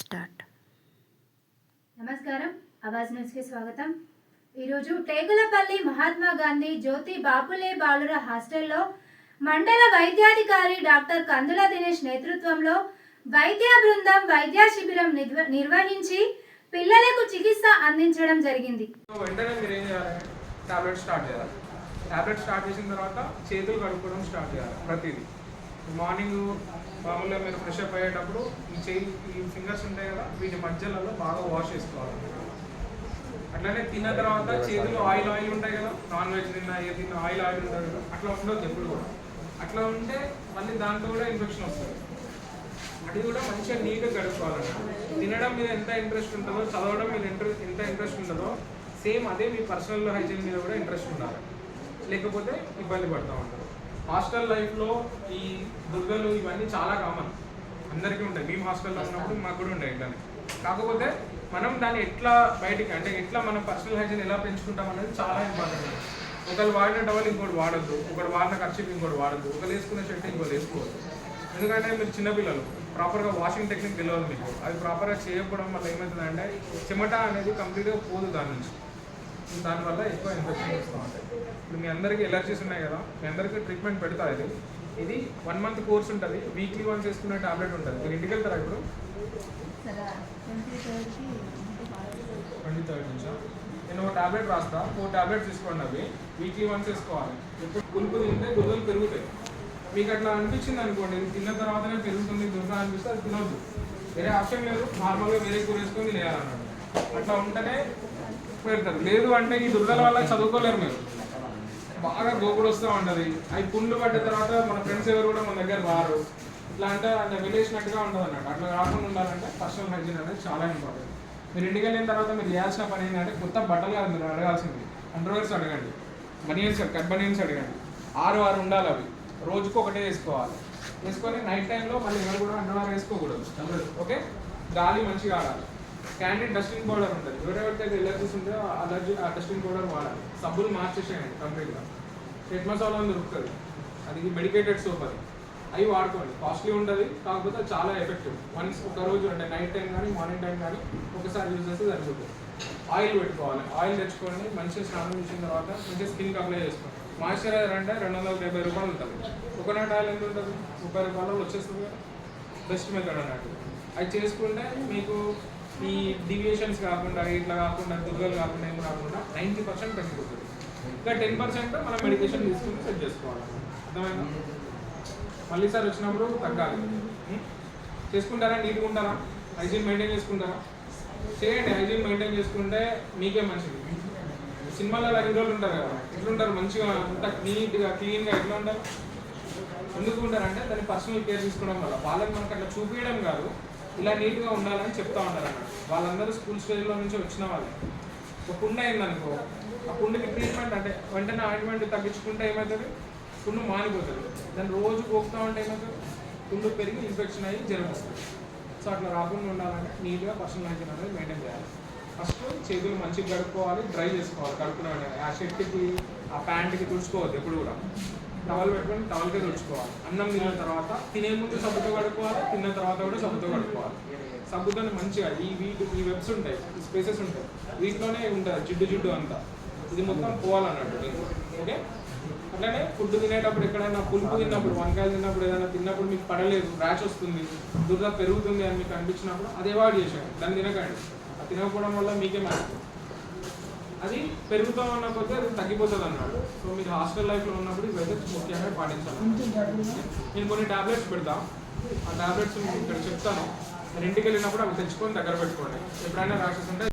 Start. నమస్కారం. అవాజ్ న్యూస్కి స్వాగతం. ఈరోజు టేకులపల్లి మహాత్మా గాంధీ జ్యోతి బాపులే బాలుర హాస్టల్లో మండల వైద్యాధికారి డాక్టర్ కందుల దినేష్ నేతృత్వంలో వైద్య బృందం వైద్య శిబిరం నిర్వహించి పిల్లలకు చికిత్స అందించడం జరిగింది. టాబ్లెట్ స్టార్ట్ చేయాలి. టాబ్లెట్ స్టార్ట్ చేసిన తర్వాత చేతులు కడుక్కోవడం స్టార్ట్ చేయాలి ప్రతిదీ. మార్నింగ్ మామూలుగా మీరు ఫ్రెష్ అప్ అయ్యేటప్పుడు ఈ చేయి ఈ ఫింగర్స్ ఉంటాయి కదా వీటి మధ్యలలో బాగా వాష్ చేసుకోవాలి. అట్లనే తిన్న తర్వాత చేతులు ఆయిల్ ఆయిల్ ఉంటాయి కదా నాన్ వెజ్ తిన్నా ఏ తిన్నా ఆయిల్ ఆయిల్ ఉంటుంది కదా అట్లా ఉండదు ఎప్పుడు కూడా. అట్లా ఉంటే మళ్ళీ దాంతో కూడా ఇన్ఫెక్షన్ వస్తుంది. అది కూడా మంచిగా నీట్గా గడుపుకోవాలన్నమాట తినడం మీద ఎంత ఇంట్రెస్ట్ ఉంటుందో చదవడం మీద ఇంట్రెస్ట్ ఎంత ఇంట్రెస్ట్ ఉంటుందో సేమ్ అదే మీ పర్సనల్ హైజీన్ మీద కూడా ఇంట్రెస్ట్ ఉండాలి. లేకపోతే ఇబ్బంది పడుతూ ఉంటారు. హాస్టల్ లైఫ్లో ఈ దుర్గలు ఇవన్నీ చాలా కామన్. అందరికీ ఉంటాయి. మేము హాస్టల్లో ఉన్నప్పుడు మాకు కూడా ఉండే ఇట్లానే కాకపోతే మనం దాన్ని ఎట్లా బయటికి అంటే ఎట్లా మనం పర్సనల్ హైజీన్ ఎలా పెంచుకుంటాం అనేది చాలా ఇంపార్టెంట్. ఒకరు వాడిన టవల్ ఇంకోటి వాడద్దు. ఒకటి వాడిన ఖర్చు ఇంకోటి వాడద్దు. ఒకరు వేసుకున్న షర్ట్ ఇంకోటి వేసుకోవద్దు. ఎందుకంటే మీరు చిన్నపిల్లలు ప్రాపర్గా వాషింగ్ టెక్నిక్ తెలియదు మీకు. అది ప్రాపర్గా చేయకపోవడం వల్ల ఏమవుతుందంటే చెమట అనేది కంప్లీట్గా పోదు దాని నుంచి. దానివల్ల ఎక్కువ ఇన్ఫెక్షన్ వస్తూ ఉంటాయి. ఇప్పుడు మీ అందరికీ ఎలర్జీస్ ఉన్నాయి కదా మీ అందరికీ ట్రీట్మెంట్ పెడతా ఇది. ఇది వన్ మంత్ కోర్స్ ఉంటుంది వీక్లీ వన్స్ వేసుకునే టాబ్లెట్ ఉంటుంది. మీరు ఇంటికి వెళ్తారా ఇప్పుడు? ట్వంటీ థర్డ్ నుంచా? నేను ఒక టాబ్లెట్ రాస్తా ఫోర్ టాబ్లెట్స్ తీసుకోండి అవి. వీక్లీ వన్స్ వేసుకోవాలి. ఇప్పుడు పులుపు తింటే దుర్గలు పెరుగుతాయి. మీకు అట్లా అనిపించింది అనుకోండి తిన్న తర్వాతనే పెరుగుతుంది దుర్గ అనిపిస్తే అది తినొద్దు. వేరే ఆప్షన్ లేదు నార్మల్గా వేరే కూర వేసుకొని తినేయాలన్నాడు. అట్లా ఉంటేనే పెడతారు. లేదు అంటే ఈ దుర్గల వల్ల చదువుకోలేరు మీరు. బాగా గోకుడు వస్తూ ఉంటుంది. అవి పుండ్లు పడ్డ తర్వాత మన ఫ్రెండ్స్ ఎవరు కూడా మన దగ్గర రారు. ఇట్లా అంటే అంత వెళ్ళేసినట్టుగా ఉంటుంది అన్నట్టు అట్లా రాకుండా ఉండాలంటే పర్సనల్ హైజీన్ అనేది చాలా ఇంపార్టెంట్. మీరు ఇంటికి వెళ్ళిన తర్వాత మీరు చేయాల్సిన పని ఏంటంటే కొత్త బట్టలు కాదు మీరు అడగాల్సింది. అండర్వేర్స్ అడగండి. బనియన్స్ కట్ బనియన్స్ అడగండి. ఆరు ఆరు ఉండాలి అవి. రోజుకు ఒకటే వేసుకోవాలి. వేసుకొని నైట్ టైంలో మళ్ళీ ఎవరు కూడా అండర్వేర్ వేసుకోకూడదు. ఓకే? గాలి మంచిగా ఆడాలి. క్యాండిడ్ డస్టింగ్ పౌడర్ ఉంటుంది. ఎవరెవరికైతే ఎలర్జీస్ ఉంటుందో అలర్జీ ఆ డస్టింగ్ పౌడర్ వాడాలి. సబ్బులు మార్చేసేయండి కంప్లీట్గా. రెడ్ మసాలా అని దొరుకుతుంది. అది మెడికేటెడ్ సోప్ అది. అవి వాడుకోండి. కాస్ట్లీ ఉంటుంది కాకపోతే చాలా ఎఫెక్టివ్. వన్స్ ఒక రోజు అంటే నైట్ టైం కానీ మార్నింగ్ టైం కానీ ఒకసారి యూజ్ చేస్తే సరిపోతుంది. ఆయిల్ పెట్టుకోవాలి. ఆయిల్ తెచ్చుకోండి మంచిగా స్నానం చేసిన తర్వాత మంచిగా స్కిన్కి అప్లై చేసుకోండి. మాయిశ్చరైజర్ అంటే రెండు వందల డెబ్బై రూపాయలు ఉంటుంది. కోకోనట్ ఆయిల్ ఎంత ఉంటుంది? ముప్పై రూపాయలు వచ్చేస్తుంది కదా. బెస్ట్ మెథడ్ అన్నట్టు. అది చేసుకుంటే మీకు ఈ డివియేషన్స్ కాకుండా ఇట్లా కాకుండా దుర్గలు కాకుండా ఏం కాకుండా నైంటీ పర్సెంట్ తగ్గిపోతుంది. ఇంకా టెన్ పర్సెంట్ మనం మెడికేషన్ తీసుకుని సెట్ చేసుకోవాలి. అర్థమైనా మళ్ళీ సార్ వచ్చినప్పుడు తగ్గాలి. చేసుకుంటారా? నీట్గా ఉంటారా హైజీన్ మెయింటైన్ చేసుకుంటారా? చేయండి హైజీన్ మెయింటైన్ చేసుకుంటే మీకే మంచిది. సినిమాలలో రోజులు ఉంటారు కదా ఎట్లుంటారు? మంచిగా అంత నీట్గా క్లీన్గా ఎట్లా ఉంటారు? ఎందుకు ఉంటారంటే దాన్ని పర్సనల్ కేర్ తీసుకోవడం వల్ల. వాళ్ళకి మనకు అట్లా చూపించడం కాదు. ఇలా నీట్గా ఉండాలని చెప్తా ఉంటారు అన్నమాట. వాళ్ళందరూ స్కూల్ స్టేజ్లో నుంచి వచ్చిన వాళ్ళు. ఒక పుండు అయిందనుకో ఆ పుండుకి ట్రీట్మెంట్ అంటే వెంటనే ఆయింట్మెంట్ తగ్గించుకుంటే ఏమవుతుంది? పుండు మానిపోతుంది. దాన్ని రోజు పోకుతా ఉంటే ఏమవుతుంది? పుండు పెరిగి ఇన్ఫెక్షన్ అయ్యి జ్వరం వస్తుంది. సో అట్లా రాకుండా ఉండాలంటే నీట్గా పర్సనల్ హైజీన్ అనేది మెయింటైన్ చేయాలి. ఫస్ట్ చేతులు మంచిగా కడుక్కోవాలి డ్రై చేసుకోవాలి కడుక్కునే వెంటనే. ఆ ప్యాంట్కి తుడుచుకోవద్దు ఎప్పుడు కూడా. టవల్ పెట్టుకొని టవల్కే తుడుచుకోవాలి. అన్నం తిన్న తర్వాత తినే ముందు సబ్బుతో కడుక్కోవాలి తిన్న తర్వాత కూడా సబ్బుతో కడుక్కోవాలి. సబ్బుతో మంచిగా ఈ వీటి ఈ వెబ్స్ ఉంటాయి ఈ స్పేసెస్ ఉంటాయి. వీటిలోనే ఉంటుంది జిడ్డు జిడ్డు అంతా. ఇది మొత్తం పోవాలన్నట్టు మీకు ఓకే? అట్లనే ఫుడ్ తినేటప్పుడు ఎక్కడైనా పులుపు తిన్నప్పుడు వంకాయలు తిన్నప్పుడు ఏదైనా తిన్నప్పుడు మీకు పడలేదు ర్యాష్ వస్తుంది దుర్ద పెరుగుతుంది అని మీకు అనిపించినప్పుడు అది అవాయిడ్ చేసేయండి. దాన్ని తినకండి. అది తినకపోవడం వల్ల మీకే మంచిది అది పెరుగుతూ ఉన్న కొద్దీ అది తగ్గిపోతుంది అన్నాడు సో మీరు హాస్టల్ లైఫ్లో ఉన్నప్పుడు వెదర్స్ ముఖ్యంగా పాటించాలి. నేను కొన్ని ట్యాబ్లెట్స్ పెడతా. ఆ ట్యాబ్లెట్స్ ఇక్కడ చెప్తాను. రెండుకి వెళ్ళినప్పుడు అవి తెచ్చుకొని దగ్గర పెట్టుకోండి. ఎప్పుడైనా రాసేసి ఉంటే